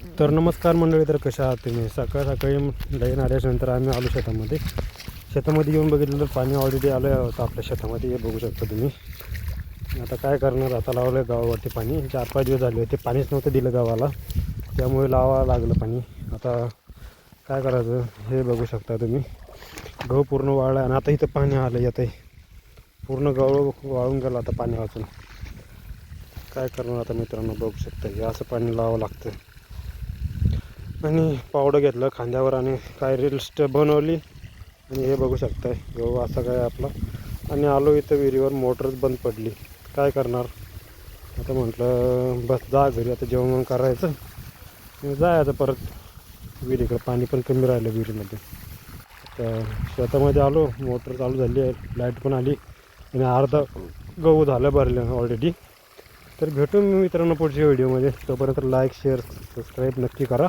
तर नमस्कार मंडळी तर कशा आहात तुम्ही? सकाळ सकाळी लाईन आल्याच्यानंतर आम्ही आलो शेतामध्ये. शेतामध्ये येऊन बघितलं तर पाणी ऑलरेडी आलं होतं आपल्या शेतामध्ये हे बघू शकता तुम्ही. आता काय करणार? आता लावलं गावावरती पाणी. चार पाच दिवस झाले होते. पाणीच नव्हतं दिलं गावाला. त्यामुळे लावा लागलं पाणी. आता काय करायचं हे बघू शकता तुम्ही. गहू पूर्ण वाळला आणि आता इथं पाणी आलं येतं आहे पूर्ण गहू वाळून गेलं आता पाणी वाचून. काय करणार आता मित्रांनो? बघू शकता. हे असं पाणी लावावं लागतं. आणि पावडं घेतलं खांद्यावर आणि काय रिल्स्ट बनवली. आणि हे बघू शकताय गहू असा काय आपला. आणि आलो इथं विहिरीवर मोटरच बंद पडली. काय करणार? आता म्हटलं बस जा घरी आता जेवण करायचं. जाय आता परत विहिरीकडे. पाणी पण कमी राहिलं विहिरीमध्ये. तर शेतामध्ये आलो मोटर चालू झाली आहे लाइट पण आली. आणि अर्धा गहू झालं भरलं ऑलरेडी तर भेटू मी मित्रांनो पुढच्या व्हिडिओमध्ये तोपर्यंत लाईक शेअर सबस्क्राईब नक्की करा.